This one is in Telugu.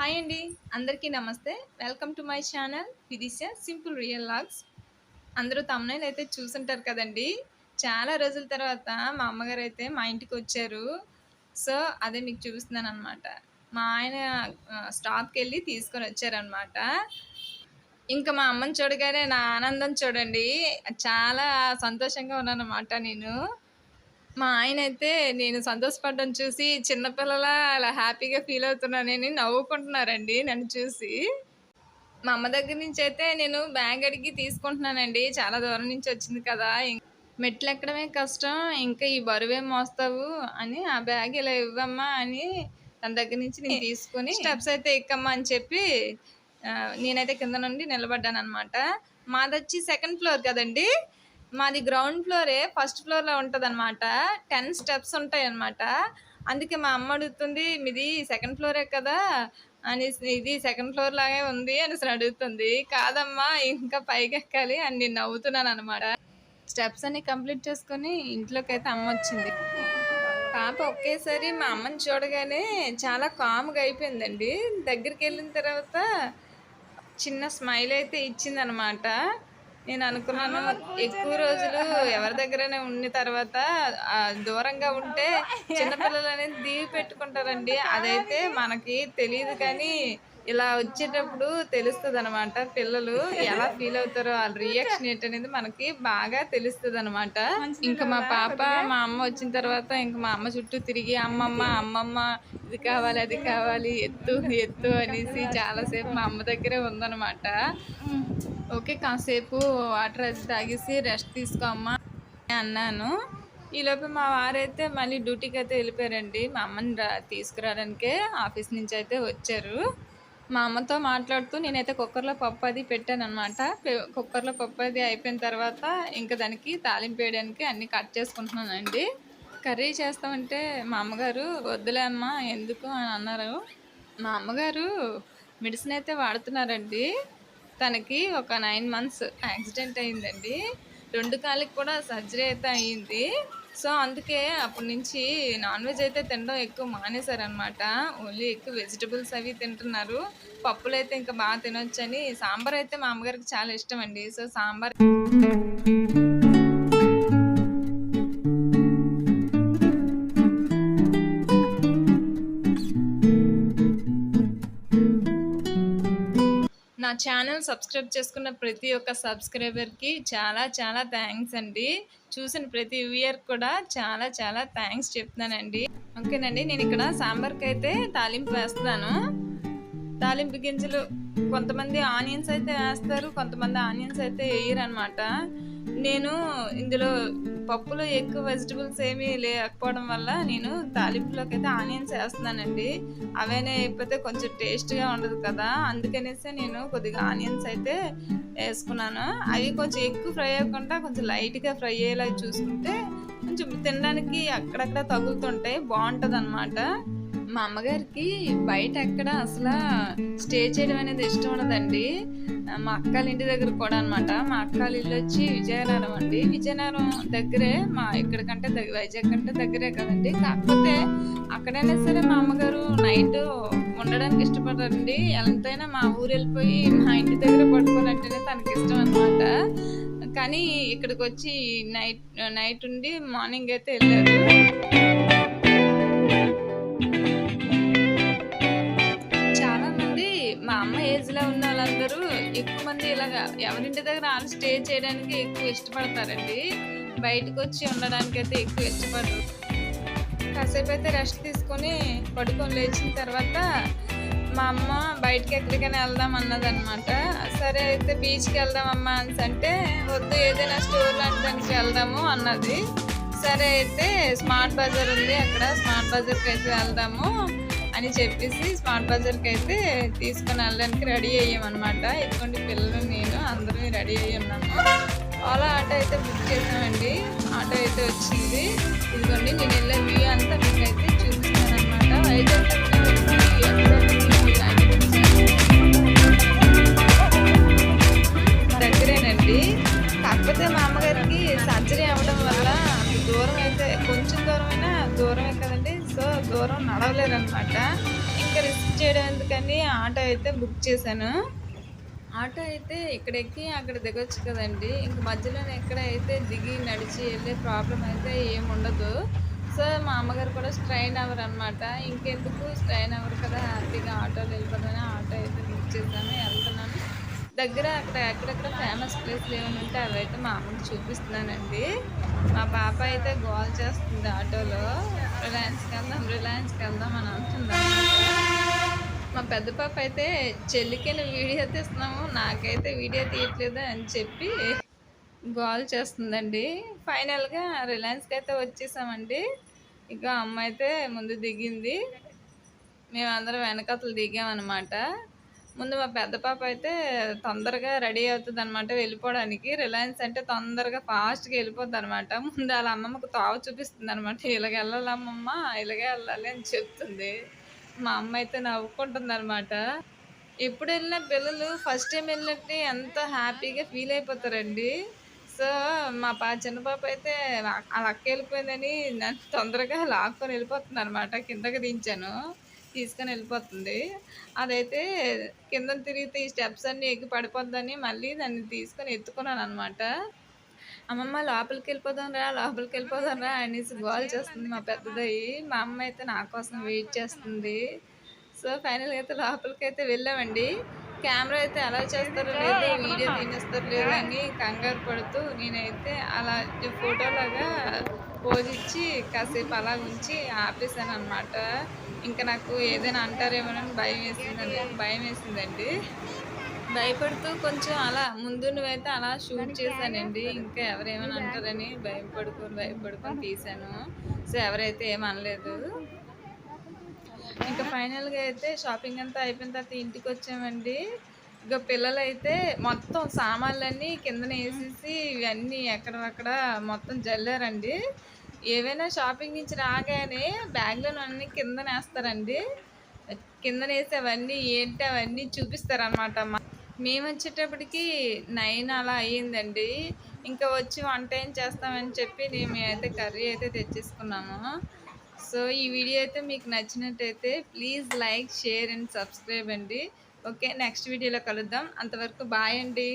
హాయ్ అండి అందరికీ నమస్తే. Welcome to my channel Vidisha simple real vlogs అందరూ తమ్నైల్ అయితే చూసుంటారు కదండి. చాలా రోజుల తర్వాత మా అమ్మగారు అయితే మా ఇంటికి వచ్చారు. సో అదే మీకు చూపిస్తున్నాను అనమాట మా ఆయన స్టాప్కి వెళ్ళి తీసుకొని వచ్చారనమాట ఇంకా మా అమ్మని చూడగానే నా ఆనందం చూడండి. చాలా సంతోషంగా ఉన్నానమాట నేను. మా ఆయన అయితే నేను సంతోషపడడం చూసి చిన్నపిల్లలా అలా హ్యాపీగా ఫీల్ అవుతున్నానని నవ్వుకుంటున్నారండి నన్ను చూసి. మా అమ్మ దగ్గర నుంచి అయితే నేను బ్యాగ్ అడిగి తీసుకుంటున్నానండి. చాలా దూరం నుంచి వచ్చింది కదా. మెట్లు ఎక్కడమే కష్టం. ఇంకా ఈ బరువేం మోస్తావు అని ఆ బ్యాగ్ ఇలా ఇవ్వమ్మా అని తన దగ్గర నుంచి నేను తీసుకొని స్టెప్స్ అయితే ఎక్కమ్మా అని చెప్పి నేనైతే కింద నుండి నిలబడ్డాను అనమాట మాదొచ్చి సెకండ్ ఫ్లోర్ కదండి. మాది గ్రౌండ్ ఫ్లోరే ఫస్ట్ ఫ్లోర్లో ఉంటుంది అనమాట టెన్ స్టెప్స్ ఉంటాయి అనమాట అందుకే మా అమ్మ అడుగుతుంది మీది సెకండ్ ఫ్లోరే కదా? అని ఇది సెకండ్ ఫ్లోర్ లాగే ఉంది అని అడుగుతుంది. కాదమ్మా ఇంకా పైకి ఎక్కాలి అని నేను నవ్వుతున్నాను అనమాట స్టెప్స్ అన్ని కంప్లీట్ చేసుకొని ఇంట్లోకి అయితే అమ్మ వచ్చింది. పాప ఒకేసారి మా అమ్మని చూడగానే చాలా కామ్గా అయిపోయిందండి. దగ్గరికి వెళ్ళిన తర్వాత చిన్న స్మైల్ అయితే ఇచ్చిందనమాట నేను అనుకున్నాను ఎక్కువ రోజులు ఎవరి దగ్గరనే ఉన్న తర్వాత దూరంగా ఉంటే చిన్నపిల్లలు అనేది దీవి పెట్టుకుంటారండి. అదైతే మనకి తెలియదు కానీ ఇలా వచ్చేటప్పుడు తెలుస్తుంది అనమాట పిల్లలు ఎలా ఫీల్ అవుతారో వాళ్ళ రియాక్షన్ ఏంటనేది మనకి బాగా తెలుస్తుంది అనమాట ఇంకా మా పాప మా అమ్మ వచ్చిన తర్వాత ఇంకా మా అమ్మ చుట్టూ తిరిగి అమ్మమ్మ అమ్మమ్మ ఇది కావాలి అది కావాలి ఎత్తు ఎత్తు అనేసి చాలాసేపు మా అమ్మ దగ్గరే ఉందనమాట. ఓకే కాసేపు వాటర్ అది తాగేసి రెస్ట్ తీసుకోమ్మా అని అన్నాను. ఈలోపు మా వారైతే మళ్ళీ డ్యూటీకి అయితే వెళ్ళిపోయారండి. మా అమ్మని రా తీసుకురావడానికే ఆఫీస్ నుంచి అయితే వచ్చారు. మా అమ్మతో మాట్లాడుతూ నేనైతే కుక్కర్లో పప్పు అది పెట్టాను అనమాట కుక్కర్లో పప్పు అది అయిపోయిన తర్వాత ఇంకా దానికి తాలింపు వేయడానికి అన్ని కట్ చేసుకుంటున్నానండి. కర్రీ చేస్తామంటే మా అమ్మగారు వద్దులే అమ్మ ఎందుకు? అని అన్నారు. మా అమ్మగారు మెడిసిన్ అయితే వాడుతున్నారండి. తనకి ఒక నైన్ మంత్స్ యాక్సిడెంట్ అయిందండి. రెండు కాళ్ళకి కూడా సర్జరీ అయితే అయ్యింది. సో అందుకే అప్పటి నుంచి నాన్ వెజ్ అయితే తినడం ఎక్కువ మానేశారనమాట ఓన్లీ ఎక్కువ వెజిటబుల్స్ అవి తింటున్నారు. పప్పులు అయితే ఇంకా బాగా తినొచ్చని. సాంబార్ అయితే మా అమ్మగారికి చాలా ఇష్టం అండి సో సాంబార్ నా ఛానల్ సబ్స్క్రైబ్ చేసుకున్న ప్రతి ఒక్క సబ్స్క్రైబర్కి చాలా చాలా థ్యాంక్స్ అండి. చూసిన ప్రతి వ్యూయర్ కూడా చాలా చాలా థ్యాంక్స్ చెప్తున్నానండి. ఓకేనండి నేను ఇక్కడ సాంబార్కి అయితే తాలింపు వేస్తాను తాలింపు గింజలు కొంతమంది ఆనియన్స్ అయితే వేస్తారు కొంతమంది ఆనియన్స్ అయితే వేయరు అనమాట నేను ఇందులో పప్పులో ఎక్కువ వెజిటబుల్స్ ఏమీ లేకపోవడం వల్ల నేను తాలింపులోకి అయితే ఆనియన్స్ వేస్తున్నానండి. అవైనా అయిపోతే కొంచెం టేస్ట్గా ఉండదు కదా. అందుకనేసి నేను కొద్దిగా ఆనియన్స్ అయితే వేసుకున్నాను. అవి కొంచెం ఎక్కువ ఫ్రై అవ్వకుండా కొంచెం లైట్గా ఫ్రై అయ్యేలా చూసుకుంటే కొంచెం తినడానికి అక్కడక్కడ తగులుతుంటాయి. బాగుంటుంది అనమాట మా అమ్మగారికి బయట ఎక్కడ అసలు స్టే చేయడం అనేది ఇష్టం ఉండదండి. మా అక్కల ఇంటి దగ్గర కూడా అనమాట మా అక్కల ఇల్లు వచ్చి విజయనగరం అండి. విజయనగరం దగ్గరే మా ఇక్కడికంటే దగ్గర వైజాగ్ కంటే దగ్గరే కదండి. కాకపోతే అక్కడైనా సరే మా అమ్మగారు నైట్ ఉండడానికి ఇష్టపడరండి. ఎంతైనా మా ఊరు వెళ్ళిపోయి మా ఇంటి దగ్గర పడుకోవాలంటేనే తనకి ఇష్టం అనమాట కానీ ఇక్కడికి వచ్చి నైట్ నైట్ ఉండి మార్నింగ్ అయితే వెళ్ళారు. ఎక్కువ మంది ఇలాగా ఎవరింటి దగ్గర వాళ్ళు స్టే చేయడానికి ఎక్కువ ఇష్టపడతారండి. బయటకు వచ్చి ఉండడానికి అయితే ఎక్కువ ఇష్టపడరు. కాసేపు అయితే రెస్ట్ తీసుకొని పడుకొని లేచిన తర్వాత మా అమ్మ బయటకి ఎక్కడికైనా వెళ్దాం అన్నదనమాట సరే అయితే బీచ్కి వెళ్దాం అమ్మా అని అంటే వద్దు ఏదైనా స్టోర్ లాంటి దానికి వెళ్దాము అన్నది. సరే అయితే స్మార్ట్ బజార్ ఉంది అక్కడ స్మార్ట్ బజార్కి అయితే వెళ్దాము. అని చెప్పేసి స్మార్ట్ బజార్కి అయితే తీసుకుని వెళ్ళడానికి రెడీ అయ్యామన్నమాట. ఇదిగోండి పిల్లలు నేను అందరూ రెడీ అయ్యి ఉన్నాము. ఓలా ఆటో అయితే బుక్ చేసామండి ఆటో అయితే వచ్చింది. ఇదిగోండి నేను వెళ్ళే వ్యూ అంతా మీకు అయితే చూపిస్తాను అనమాట వైజాగ్ దగ్గరేనండి ఆటో అయితే బుక్ చేశాను. ఆటో అయితే ఇక్కడ ఎక్కి అక్కడ దిగొచ్చు కదండి. ఇంక మధ్యలో ఎక్కడ అయితే దిగి నడిచి వెళ్ళే ప్రాబ్లం అయితే ఏముండదు సో మా అమ్మగారు కూడా స్ట్రైన్ అవర్ అనమాట ఇంకెందుకు? స్ట్రైన్ అవర్ కదా హ్యాపీగా ఆటోలో వెళ్ళిపోదామని ఆటో అయితే బుక్ చేశాను. వెళ్తున్నాను. దగ్గర అక్కడ ఎక్కడెక్కడ ఫేమస్ ప్లేస్లు ఏమైనా ఉంటే అవి అయితే మా అమ్మకి చూపిస్తున్నానండి. మా పాప అయితే గోల్ చేస్తుంది ఆటోలో. రిలయన్స్కి వెళ్దాం రిలయన్స్కి వెళ్దాం అని అంటుంది మా పెద్ద పాప అయితే చెల్లికైనా వీడియో తీస్తున్నాము నాకైతే వీడియో తీయట్లేదు అని చెప్పి గోల్ చేస్తుందండి. ఫైనల్గా రిలయన్స్కి అయితే వచ్చేసామండి. ఇక అమ్మ అయితే ముందు దిగింది. మేమందరం వెనకతలు దిగామన్నమాట. ముందు మా పెద్ద పాప అయితే తొందరగా రెడీ అవుతుంది అనమాట వెళ్ళిపోవడానికి. రిలయన్స్ అంటే తొందరగా ఫాస్ట్గా వెళ్ళిపోద్ది అనమాట ముందు వాళ్ళ అమ్మమ్మకు తావ చూపిస్తుంది అనమాట ఇలాగ వెళ్ళాలి అమ్మమ్మ ఇలాగే వెళ్ళాలి అని చెప్తుంది. మా అమ్మ అయితే నవ్వుకుంటుంది అనమాట ఎప్పుడు వెళ్ళిన పిల్లలు ఫస్ట్ టైం వెళ్ళినట్టు ఎంత హ్యాపీగా ఫీల్ అయిపోతారండి. సో మా పా చిన్న పాప అయితే అలా అక్క వెళ్ళిపోయిందని నన్ను తొందరగా లాక్కొని వెళ్ళిపోతుంది అనమాట కిందకి దించాను. తీసుకొని వెళ్ళిపోతుంది. అదైతే కింద తిరిగితే ఈ స్టెప్స్ అన్నీ ఎక్కి పడిపోద్దని మళ్ళీ దాన్ని తీసుకొని ఎత్తుకున్నాను అనమాట అమ్మమ్మ లోపలికి వెళ్ళిపోదాం రా లోపలికి వెళ్ళిపోదాం రా అనేసి గోల్ చేస్తుంది మా పెద్దదయ్యి మా అమ్మ అయితే నా కోసం వెయిట్ చేస్తుంది. సో ఫైనల్గా అయితే లోపలికి అయితే వెళ్ళామండి. కెమెరా అయితే అలా చేస్తారో లేదో వీడియో తీనేస్తారో లేదో అని కంగారు పడుతూ నేనైతే అలా ఫోటోలాగా పోజ్ ఇచ్చి కాసేపు అలా ఉంచి ఆపేసాను అనమాట ఇంకా నాకు ఏదైనా అంటారేమోనని భయం వేసిందండి భయం వేసిందండి. భయపడుతూ కొంచెం అలా ముందు నువ్వైతే అలా షూట్ చేశానండి. ఇంకా ఎవరేమైనా అంటారని భయపడుకొని భయపడుకొని తీశాను. సో ఎవరైతే ఏమనలేదు ఇంకా ఫైనల్గా అయితే షాపింగ్ అంతా అయిపోయిన తర్వాత ఇంటికి వచ్చామండి. ఇక పిల్లలు అయితే మొత్తం సామాన్లన్నీ కిందన వేసేసి ఇవన్నీ ఎక్కడక్కడ మొత్తం జల్లారండి. ఏవైనా షాపింగ్ నుంచి రాగానే బ్యాగ్లో అన్నీ కిందన వేస్తారండి కిందన వేసి అవన్నీ ఏంటి అవన్నీ చూపిస్తారనమాట మేము వచ్చేటప్పటికి నైన్ అలా అయ్యిందండి. ఇంకా వచ్చి వంట ఏం చేస్తామని చెప్పి అయితే కర్రీ అయితే తెచ్చేసుకున్నాము. సో ఈ వీడియో అయితే మీకు నచ్చినట్టయితే please like share and subscribe అండి. ఓకే నెక్స్ట్ వీడియోలో కలుద్దాం. అంతవరకు బాయ్ అండి.